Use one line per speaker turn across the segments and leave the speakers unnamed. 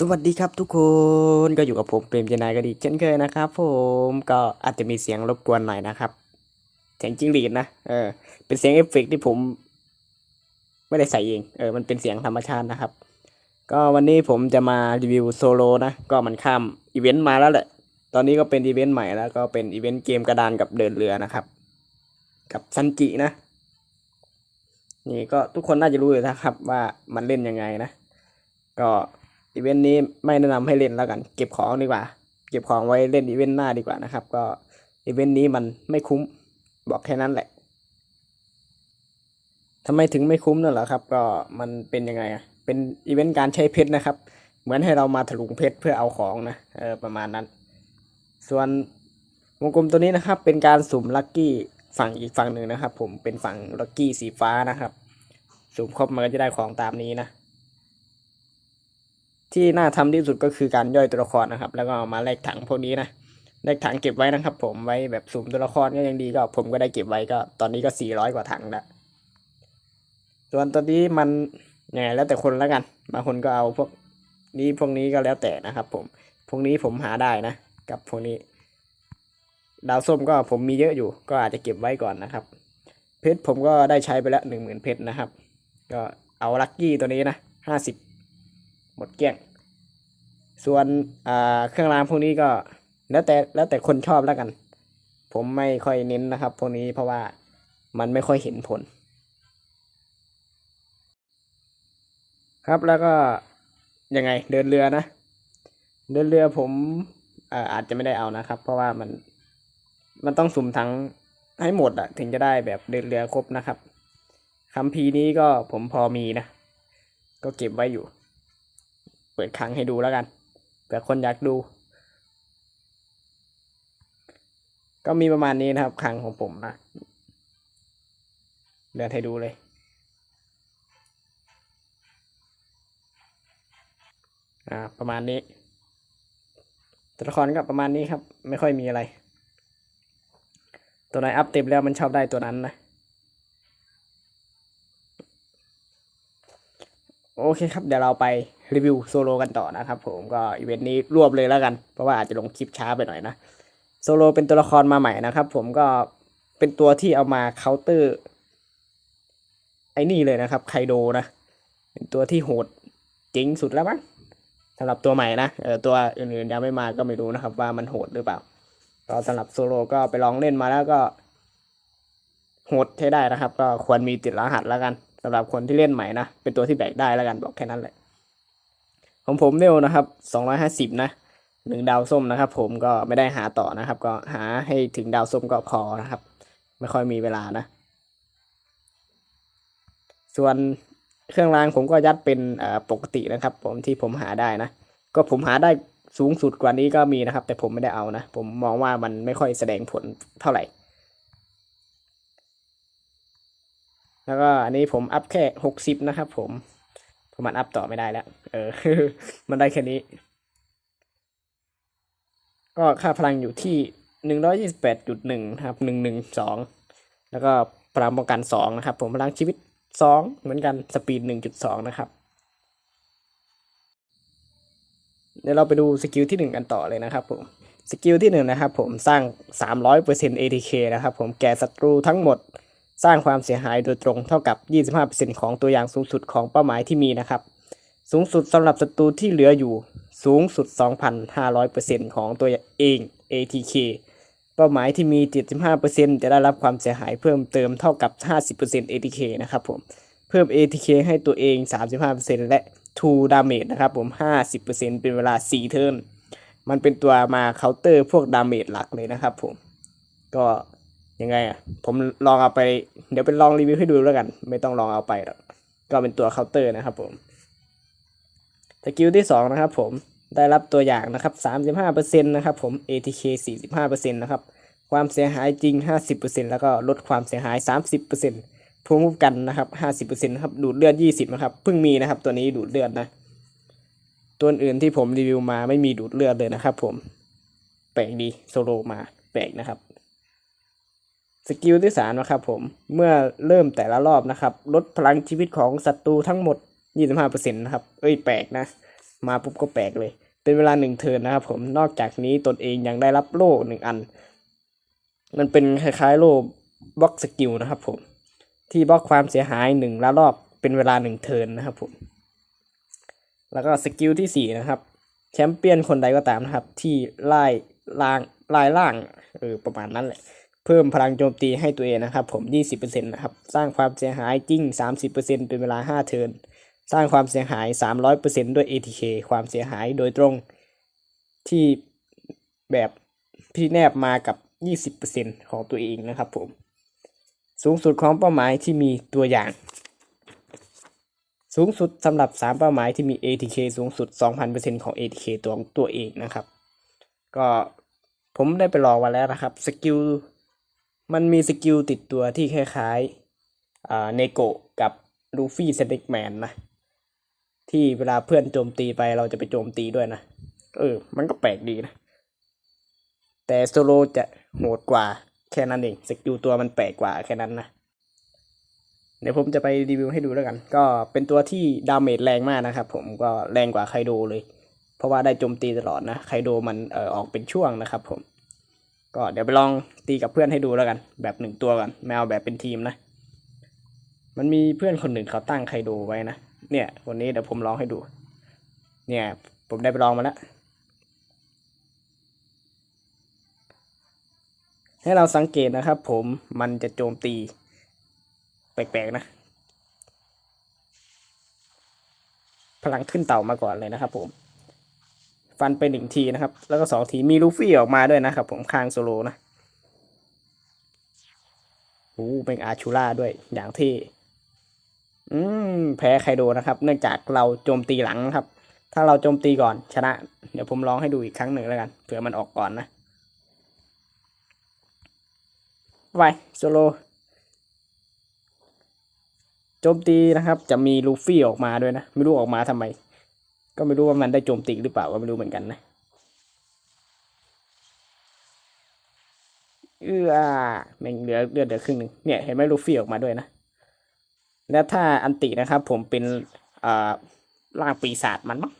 สวัสดีครับทุกคนก็อยู่กับผมเปรมเจนายก็ดีเช่นเคยนะครับผมก็อาจจะมีเสียงรบกวนหน่อยนะครับเสียงจิ้งหรีดนะเออเป็นเสียงเอฟเฟกที่ผม ไม่ได้ใส่เองเออมันเป็นเสียงธรรมชาตินะครับ ก็วันนี้ผมจะมารีวิวโซโลนะก็มันข้ามอีเวนต์มาแล้วแหละตอนนี้ก็เป็นอีเวนต์ใหม่แล้วก็เป็นอีเวนต์เกมกระดานกับเดินเรือนะครับ กับซันจินะนี่ก็ทุกคนน่าจะรู้อยู่นะครับว่ามันเล่นยังไงนะ ก็ อีเวนต์นี้ไม่แนะนำให้เล่นแล้วกัน เก็บของดีกว่า เก็บของไว้เล่นอีเวนต์หน้าดีกว่านะครับ ก็อีเวนต์นี้มันไม่คุ้มบอกแค่นั้นแหละทำไมถึงไม่คุ้มนั่นเหรอครับ ก็มันเป็นยังไงอะเป็นอีเวนต์การใช้เพชรนะครับ เหมือนให้เรามาถลุงเพชรเพื่อเอาของนะเออประมาณนั้น ส่วนวงกลมตัวนี้นะครับ เป็นการสุ่มลัคกี้ฝั่งอีกฝั่งหนึ่งนะครับ ผมเป็นฝั่งลัคกี้สีฟ้านะครับ สุ่มครบมันก็จะได้ของตามนี้นะ ที่น่าทำที่สุดก็คือการย่อยตัวละครนะครับ แล้วก็เอามาแลกถังพวกนี้นะแลกถังเก็บไว้นะครับ ผมไว้แบบสุ่มตัวละครก็ยังดีก็ ผมก็ได้เก็บไว้ก็ ตอนนี้ก็สี่ร้อยกว่าถังแล้วส่วนตอนนี้มันเนี่ยแล้วแต่คนแล้วกันบางคนก็เอาพวกนี้พวกนี้ก็แล้วแต่นะครับ ผมพวกนี้ผมหาได้นะ กับพวกนี้ ดาวส้มก็ผมมีเยอะอยู่ ก็อาจจะเก็บไว้ก่อนนะครับ เพชรผมก็ได้ใช้ไปแล้วหนึ่งหมื่นเพชรนะครับ ก็เอาลัคกี้ตัวนี้นะห้าสิบ หมดเกลี้ยง ส่วนเครื่องรางพวกนี้ก็แล้วแต่แล้วแต่คนชอบแล้วกัน ผมไม่ค่อยเน้นนะครับ พวกนี้เพราะว่ามันไม่ค่อยเห็นผล ครับแล้วก็ยังไงเดินเรือนะ เดินเรือผมอาจจะไม่ได้เอานะครับ เพราะว่ามันมันต้องสุ่มทั้งให้หมดอะถึงจะได้แบบเดินเรือครบนะครับคัมภีนี้ก็ผมพอมีนะ ก็เก็บไว้อยู่ เปิดครั้งให้ดูแล้วกันเผื่อคนอยากดู ก็มีประมาณนี้นะครับครั้งของผมนะเดินให้ดูเลย อ่า ประมาณนี้ ตัวละครก็ประมาณนี้ครับ ไม่ค่อยมีอะไร ตัวไหนอัพเต็มแล้วมันชอบได้ตัวนั้นนะโอเคครับ เดี๋ยวเราไป รีวิวโซโลกันต่อนะครับผมก็อีเวนต์นี้รวบเลยแล้วกัน เพราะว่าอาจจะลงคลิปช้าไปหน่อยนะโซโลเป็นตัวละครมาใหม่นะครับผมก็เป็นตัวที่เอามาเคาน์เตอร์ไอ้นี่เลยนะครับไคโดนะ เป็นตัวที่โหดเจ๋งสุดแล้วมั้งสำหรับตัวใหม่นะเออตัวอื่นๆยังไม่มาก็ไม่รู้นะครับ ว่ามันโหดหรือเปล่าก็สำหรับโซโลก็ไปลองเล่นมาแล้วก็โหดใช้ได้นะครับ ก็ควรมีติดรหัสแล้วกันสำหรับคนที่เล่นใหม่นะเป็นตัวที่แบกได้แล้วกันบอกแค่นั้นแหละ ของผมเร็วนะครับสองร้อยห้าสิบนะหนึ่งดาวส้มนะครับ ผมก็ไม่ได้หาต่อนะครับ ก็หาให้ถึงดาวส้มก็พอนะครับ ไม่ค่อยมีเวลานะ ส่วนเครื่องรางผมก็ยัดเป็นปกตินะครับ ผมที่ผมหาได้นะ ก็ผมหาได้สูงสุดกว่านี้ก็มีนะครับ แต่ผมไม่ได้เอานะ ผมมองว่ามันไม่ค่อยแสดงผลเท่าไหร่ แล้วก็อันนี้ผมอัพแค่หกสิบนะครับผม เพราะมันอัพต่อไม่ได้แล้ว เออ มันได้แค่นี้ ก็ค่าพลังอยู่ที่หนึ่งร้อยยี่สิบแปดจุดหนึ่งครับหนึ่งหนึ่งสองแล้วก็พลังป้องกันสองนะครับ ผมพลังชีวิตสองเหมือนกันสปีดหนึ่งจุดสองนะครับเดี๋ยวเราไปดูสกิลที่หนึ่งกันต่อเลยนะครับผมสกิลที่หนึ่งนะครับผมสร้าง 300% ATK นะครับผมแก่ศัตรูทั้งหมด สร้างความเสียหายโดยตรงเท่ากับ 25%ของตัวอย่างสูงสุดของเป้าหมายที่มีนะครับ สูงสุดสำหรับศัตรูที่เหลืออยู่สูงสุด 2,500%ของตัวเอง ATK เป้าหมายที่มี 75%จะได้รับความเสียหายเพิ่มเติมเท่ากับ 50% ATK นะครับผม เพิ่ม ATK ให้ตัวเอง 35%และ2 damage นะครับผม 50%เป็นเวลา 4 เทิร์น มันเป็นตัวมาเคาน์เตอร์พวกดาเมจหลักเลยนะครับผม ก็ ยังไงอะ ผมลองเอาไป เดี๋ยวเป็นลองรีวิวให้ดูแล้วกัน ไม่ต้องลองเอาไปหรอกก็เป็นตัวเคาน์เตอร์นะครับผมสกิลที่ 2 นะครับผมได้รับตัวอย่างนะครับ 35%นะครับผม ATK 45%นะครับ ความเสียหายจริง 50%แล้วก็ลดความเสียหาย 30%ภูมิคุ้มกันนะครับ 50%นะครับ ดูดเลือด 20 นะครับ เพิ่งมีนะครับ ตัวนี้ดูดเลือดนะ ตัวอื่นที่ผมรีวิวมาไม่มีดูดเลือดเลยนะครับผม แปลกดีโซโลมาแปลกนะครับ สกิลที่สามนะครับผมเมื่อเริ่มแต่ละรอบนะครับ ลดพลังชีวิตของศัตรูทั้งหมด 25%นะครับ เอ้ยแปลกนะ มาปุ๊บก็แปลกเลย เป็นเวลาหนึ่งเทิร์นนะครับผมนอกจากนี้ตนเองยังได้รับโล่หนึ่งอัน มันเป็นคล้ายๆโล่บล็อกสกิลนะครับผม ที่บล็อกความเสียหายหนึ่งละรอบเป็นเวลาหนึ่งเทิร์นนะครับผมแล้วก็สกิลที่สี่นะครับแชมเปี้ยนคนใดก็ตามนะครับ ที่ไล่ล่างไล่ล่างเออประมาณนั้นแหละ เพิ่มพลังโจมตีให้ตัวเองนะครับ ผม 20%นะครับ สร้างความเสียหายจริง 30%เป็นเวลา 5 เทิร์น สร้างความเสียหาย 300%ด้วย ATK ความเสียหายโดยตรงที่แบบที่แนบมากับ 20%ของตัวเองนะครับผม สูงสุดของเป้าหมายที่มีตัวอย่าง สูงสุดสำหรับ 3 เป้าหมายที่มี ATK สูงสุด 2,000%ของ ATK ตัวตัวเองนะครับ ก็ผมได้ไปลองมาแล้วนะครับ สกิล มันมีสกิลติดตัวที่คล้ายๆเนโกะกับลูฟี่เซนิกแมนนะ ที่เวลาเพื่อนโจมตีไปเราจะไปโจมตีด้วยนะ เออ มันก็แปลกดีนะ แต่โซโลจะโหดกว่าแค่นั้นเอง สกิลตัวมันแปลกกว่าแค่นั้นนะ เดี๋ยวผมจะไปรีวิวให้ดูแล้วกัน ก็เป็นตัวที่ดาเมจแรงมากนะครับผมก็แรงกว่าไคโดเลย เพราะว่าได้โจมตีตลอดนะ ไคโดมันเออออกเป็นช่วงนะครับผม ก็เดี๋ยวไปลองตีกับเพื่อนให้ดูแล้วกัน แบบหนึ่งตัวก่อนแมวแบบเป็นทีมนะ มันมีเพื่อนคนหนึ่งเขาตั้งไคโดไว้นะเนี่ยวันนี้เดี๋ยวผมลองให้ดู เนี่ย ผมได้ไปลองมาแล้วให้เราสังเกตนะครับผมมันจะโจมตี แปลกๆนะ พลังขึ้นเต่ามาก่อนเลยนะครับผม ฟันไปหนึ่งทีนะครับ แล้วก็สองทีมีลูฟี่ออกมาด้วยนะครับผมข้างโซโลนะโอ้เป็นอาชูล่าด้วยอย่างที่ อืมแพ้ไคโดนะครับ เนื่องจากเราโจมตีหลังครับ ถ้าเราโจมตีก่อนชนะ เดี๋ยวผมลองให้ดูอีกครั้งหนึ่งแล้วกันเผื่อมันออกก่อนนะไปโซโลโจมตีนะครับ จะมีลูฟี่ออกมาด้วยนะ ไม่รู้ออกมาทำไม ก็ไม่รู้ว่ามันได้โจมตีหรือเปล่าก็ไม่รู้เหมือนกันนะเอื้อแม่งเหลือเลือดเหลือครึ่งหนึ่งเนี่ยเห็นไหมลูฟี่ออกมาด้วยนะแล้วถ้าอันตินะครับ ผมเป็นอ่าร่างปีศาจมันมั้ง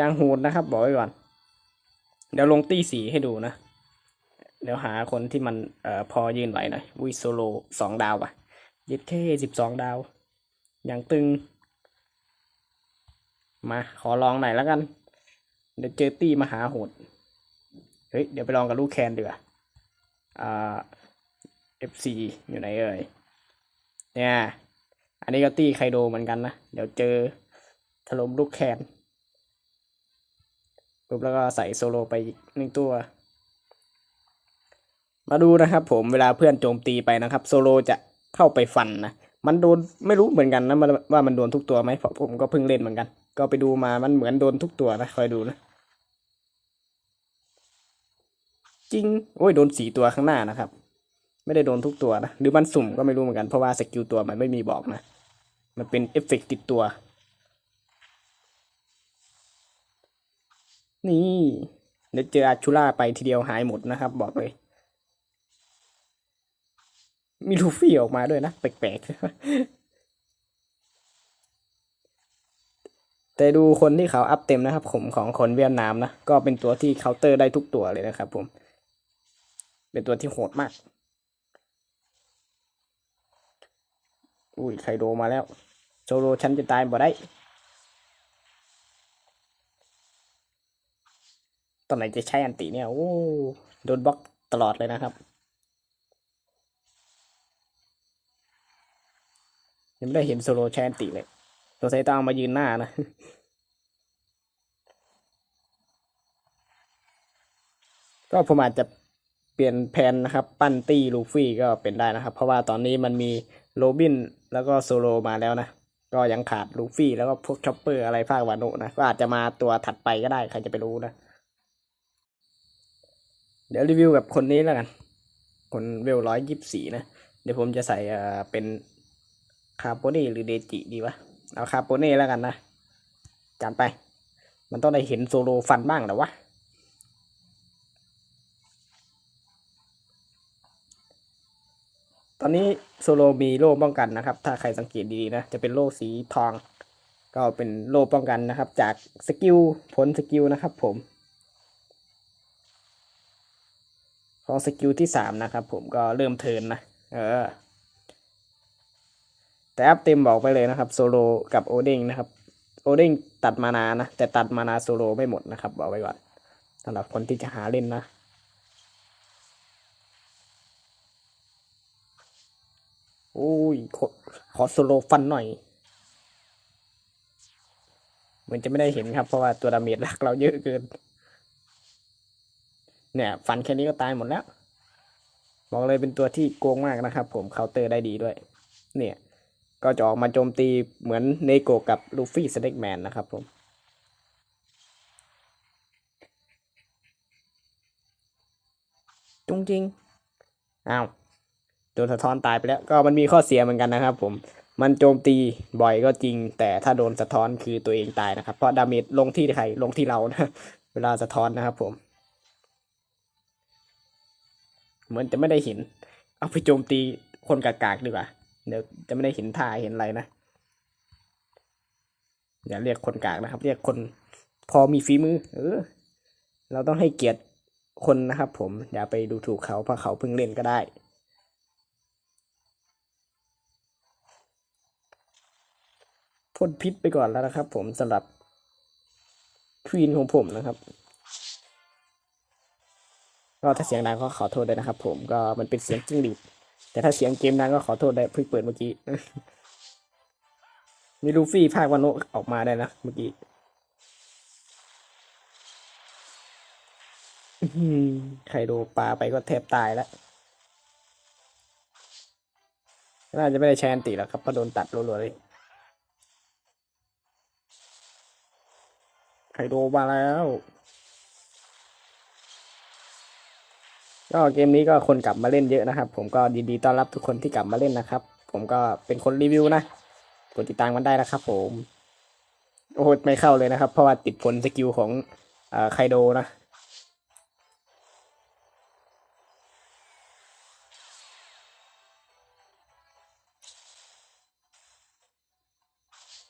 ยังโหดนะครับ บอกไว้ก่อน เดี๋ยวลงตีสีให้ดูนะ เดี๋ยวหาคนที่มันเอ่อพอยืนไหวหน่อยวิโซโลสองดาวป่ะยึดแค่สิบสองดาว อย่างตึง มาขอลองหน่อยแล้วกัน เดี๋ยวเจอตี้มหาโหด เฮ้ย เดี๋ยวไปลองกับลูกแคนเดีกว่าอ่า FC อยู่ไหนเอ่ย เนี่ย อันนี้ก็ตี้ไคโดเหมือนกันนะ เดี๋ยวเจอถล่มลูกแคนปุ๊บแล้วก็ใส่โซโลไปอีกหนึ่งตัว มาดูนะครับผมเวลาเพื่อนโจมตีไปนะครับ โซโลจะเข้าไปฟันนะ มันโดนไม่รู้เหมือนกันนะว่ามันโดนทุกตัวไหมเพราะผมก็เพิ่งเล่นเหมือนกัน ก็ไปดูมามันเหมือนโดนทุกตัวนะคอยดูนะ จริง โอ้ยโดนสีตัวข้างหน้านะครับ ไม่ได้โดนทุกตัวนะ หรือมันสุ่มก็ไม่รู้เหมือนกัน เพราะว่าสกิลตัวมันไม่มีบอกนะ มันเป็นเอฟเฟกติดตัว นี่เดี๋ยวเจออาชูล่าไปทีเดียวหายหมดนะครับ บอกเลย มีลูฟี่ออกมาด้วยนะ แปลกๆ แต่ดูคนที่เขาอัพเต็มนะครับผมของคนเวียดนามนะ ก็เป็นตัวที่เคาน์เตอร์ได้ทุกตัวเลยนะครับผม เป็นตัวที่โหดมาก อุ้ยไคโดมาแล้ว โซโลฉันจะตายบ่ได้ตอนไหนจะใช้อันติเนี่ย โอ้ โดนบล็อกตลอดเลยนะครับ ยังไม่ได้เห็นโซโลใช้อันติเลย สงสัยต้องเอามายืนหน้านะก็ผมอาจจะเปลี่ยนแผนนะครับ ปั้นตี้ลูฟี่ก็เป็นได้นะครับ เพราะว่าตอนนี้มันมีโรบินแล้วก็โซโลมาแล้วนะ ก็ยังขาดลูฟี่แล้วก็พวกช็อปเปอร์อะไรภาควานะนะ ก็อาจจะมาตัวถัดไปก็ได้ ใครจะไปรู้นะ เดี๋ยวรีวิวแบบคนนี้แล้วกัน คนเวลร้อยยี่สิบสี่นะ เดี๋ยวผมจะใส่เอ่อเป็นคาโปเน่หรือเดจิดีวะ เอาคาโปเน่แล้วกันนะจัดไป มันต้องได้เห็นโซโลฟันบ้างหรอวะตอนนี้โซโลมีโล่ป้องกันนะครับ ถ้าใครสังเกตดีๆนะ จะเป็นโล่สีทอง ก็เป็นโล่ป้องกันนะครับ จากสกิลผลสกิลนะครับผมของสกิลที่สามนะครับผมก็เริ่มเทินนะ เออ แต่อัพเต็มบอกไปเลยนะครับโซโลกับโอเด้งนะครับโอเด้งตัดมานานะ แต่ตัดมานาโซโลไม่หมดนะครับบอกไว้ก่อนสำหรับคนที่จะหาเล่นนะโอ้ยขอขอโซโลฟันหน่อยเหมือนจะไม่ได้เห็นครับ เพราะว่าตัวดาเมจหลักเราเยอะเกิน เนี่ย ฟันแค่นี้ก็ตายหมดแล้วบอกเลยเป็นตัวที่โกงมากนะครับ ผมเคาน์เตอร์ได้ดีด้วย เนี่ย ก็จะออกมาโจมตีเหมือนเนโกะกับลูฟี่สเน็กแมนนะครับผมจงจริงอ้าวโดนสะท้อนตายไปแล้ว ก็มันมีข้อเสียเหมือนกันนะครับผมมันโจมตีบ่อยก็จริง แต่ถ้าโดนสะท้อนคือตัวเองตายนะครับ เพราะดาเมจลงที่ใครลงที่เรานะเวลาสะท้อนนะครับผม เหมือนจะไม่ได้เห็น เอาไปโจมตีคนกากๆดีกว่า เดี๋ยวจะไม่ได้เห็นท่าเห็นอะไรนะอย่าเรียกคนกากนะครับ เรียกคนพอมีฝีมือ เออ เราต้องให้เกียรติคนนะครับ ผมอย่าไปดูถูกเขาเพราะเขาเพิ่งเล่นก็ได้ พ่นพิษไปก่อนแล้วนะครับ ผมสำหรับควีนของผมนะครับก็ถ้าเสียงดังก็ขอโทษด้วยนะครับ ผมก็มันเป็นเสียงจิ้งหรีด แต่ถ้าเสียงเกมดังก็ขอโทษได้เพิ่งเปิดเมื่อกี้ มีลูฟี่ภาควาโนออกมาได้นะเมื่อกี้ใครโดปลาไปก็แทบตายแล้ว น่าจะไม่ได้ใช้อันติแล้วครับเพราะโดนตัดรัวๆเลยไคโดมาแล้ว ก็เกมนี้ก็คนกลับมาเล่นเยอะนะครับ ผมก็ยินดีต้อนรับทุกคนที่กลับมาเล่นนะครับ ผมก็เป็นคนรีวิวนะกดติดตามกันได้นะครับ ผมโอ้โหไม่เข้าเลยนะครับ เพราะว่าติดผลสกิลของเอ่อไคโดนะ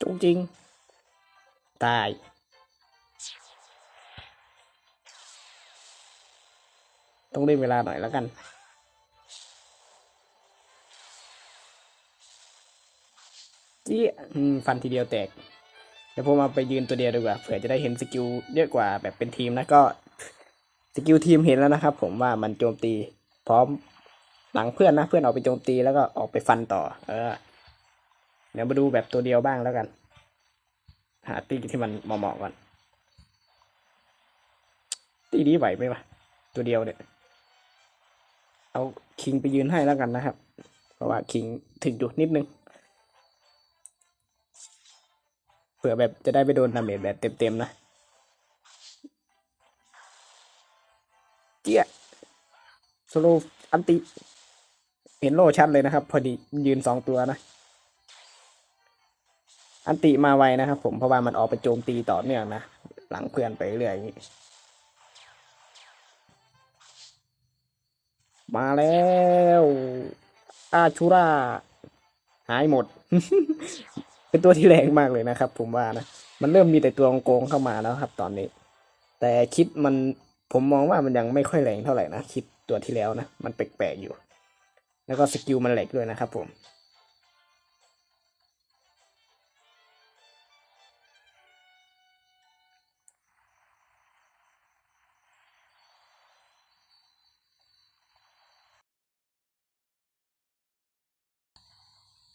จุงจริง ตาย ต้องเล่นเวลาหน่อยแล้วกัน จี้ฟันทีเดียวแตก เดี๋ยวผมเอาไปยืนตัวเดียวดีกว่า เผื่อจะได้เห็นสกิลเยอะกว่าแบบเป็นทีมนะก็ สกิลทีมเห็นแล้วนะครับ ผมว่ามันโจมตี พร้อมหลังเพื่อนนะเพื่อนออกไปโจมตีแล้วก็ออกไปฟันต่อ เออ เดี๋ยวมาดูแบบตัวเดียวบ้างแล้วกัน หาตีที่มันเหมาะๆก่อนตีนี้ไหวไหมวะตัวเดียวเนี่ย เอาคิงไปยืนให้แล้วกันนะครับ เพราะว่าคิงถึงอยู่นิดนึง เผื่อแบบจะได้ไปโดนดาเมจแบบเต็มๆนะ เจี๊ยโซโลอันติ เห็นโลชัดเลยนะครับ พอดียืนสองตัวนะอันติมาไวนะครับผมเพราะว่ามันออกไปโจมตีต่อเนื่องนะ หลังเพื่อนไปเรื่อยอย่างนี้ มาแล้ว อาชูราหายหมด เป็นตัวที่แรงมากเลยนะครับ ผมว่านะ มันเริ่มมีแต่ตัวโกงเข้ามาแล้วครับ ตอนนี้ แต่คิดมันผมมองว่ามันยังไม่ค่อยแรงเท่าไหร่นะคิดตัวที่แล้วนะ มันแปลกๆอยู่ แล้วก็สกิลมันแหลกด้วยนะครับผม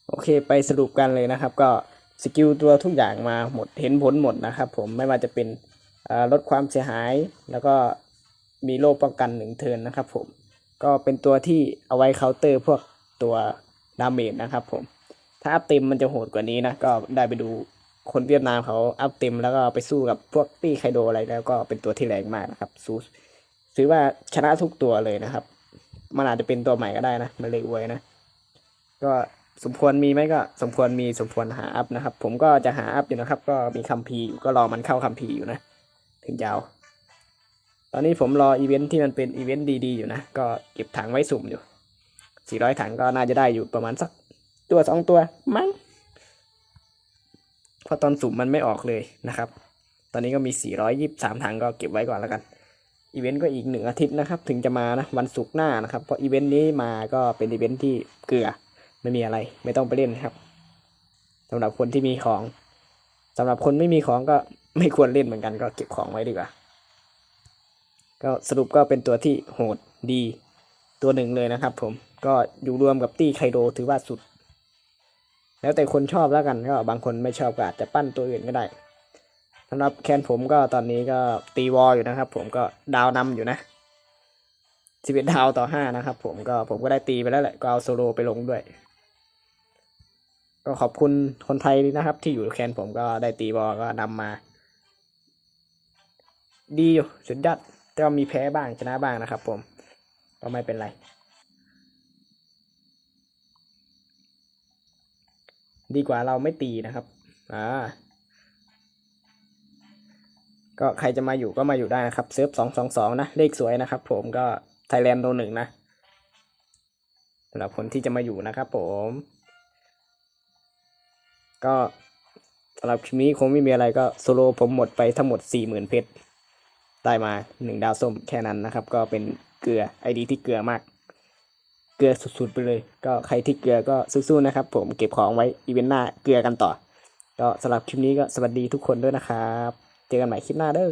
โอเคไปสรุปกันเลยนะครับ ก็สกิลตัวทุกอย่างมาหมดเห็นผลหมดนะครับ ผมไม่ว่าจะเป็นลดความเสียหาย แล้วก็มีโล่ป้องกันหนึ่งเทินนะครับ ผมก็เป็นตัวที่เอาไว้เคาน์เตอร์พวกตัวดาเมจนะครับ ผม ถ้าอัพเต็มมันจะโหดกว่านี้นะก็ได้ไปดูคนเวียดนามเขาอัพเต็มแล้วก็ไปสู้กับพวกตี้ไคโดอะไรแล้วก็เป็นตัวที่แรงมากนะครับสู้ถือว่าชนะทุกตัวเลยนะครับ มันอาจจะเป็นตัวใหม่ก็ได้นะมันเลยอวยนะ ก็ สมควรมีไหมก็สมควรมีสมควรหาอัพนะครับ ผมก็จะหาอัพอยู่นะครับ ก็มีคัมภีร์อยู่ก็รอมันเข้าคัมภีร์อยู่นะ ถึงจะเอาตอนนี้ผมรออีเวนท์ที่มันเป็นอีเวนต์ดีๆอยู่นะ ก็เก็บถังไว้สุ่มอยู่ 400 ถังก็น่าจะได้อยู่ประมาณสักตัวสองตัวมั้งเพราะตอนสุ่มมันไม่ออกเลยนะครับ ตอนนี้ก็มี 423 ถังก็เก็บไว้ก่อนแล้วกันอีเวนต์ก็อีกหนึ่งอาทิตย์นะครับ ถึงจะมานะวันศุกร์หน้านะครับ เพราะอีเวนต์นี้มาก็เป็นอีเวนต์ที่เกลือ ไม่มีอะไร ไม่ต้องไปเล่นครับสำหรับคนที่มีของสำหรับคนไม่มีของก็ไม่ควรเล่นเหมือนกันก็เก็บของไว้ดีกว่า ก็สรุปก็เป็นตัวที่โหดดีตัวหนึ่งเลยนะครับ ผมก็อยู่รวมกับตี้ไคโดถือว่าสุด แล้วแต่คนชอบแล้วกันก็บางคนไม่ชอบก็อาจจะปั้นตัวอื่นก็ได้สำหรับแคนผมก็ตอนนี้ก็ตีวอลอยู่นะครับ ผมก็ดาวนำอยู่นะสิบเอ็ดดาวต่อห้านะครับ ผมก็ผมก็ได้ตีไปแล้วแหละก็เอาโซโลไปลงด้วย ก็ขอบคุณคนไทยนะครับ ที่อยู่แคนผมก็ได้ตีวอลก็นำมา ดีอยู่สุดยอดแต่ว่ามีแพ้บ้างชนะบ้างนะครับ ผม ก็ไม่เป็นไรดีกว่าเราไม่ตีนะครับ อ่า ก็ใครจะมาอยู่ก็มาอยู่ได้นะครับ เซิร์ฟสองสองสองนะ เลขสวยนะครับผมก็ไทยแลนด์โนหนึ่งนะสำหรับคนที่จะมาอยู่นะครับผม ก็สำหรับคลิปนี้คงไม่มีอะไรก็โซโลผมหมดไปทั้งหมด4ี่หมื่นเพชรได้มาหนึ่งดาวส้มแค่นั้นนะครับ ก็เป็นเกลือไอดีที่เกลือมาก เกลือสุดๆไปเลย ก็ใครที่เกลือก็สู้ๆนะครับ ผมเก็บของไว้อีเวนต์หน้าเกลือกันต่อ ก็สำหรับคลิปนี้ก็สวัสดีทุกคนด้วยนะครับ เจอกันใหม่คลิปหน้าเด้อ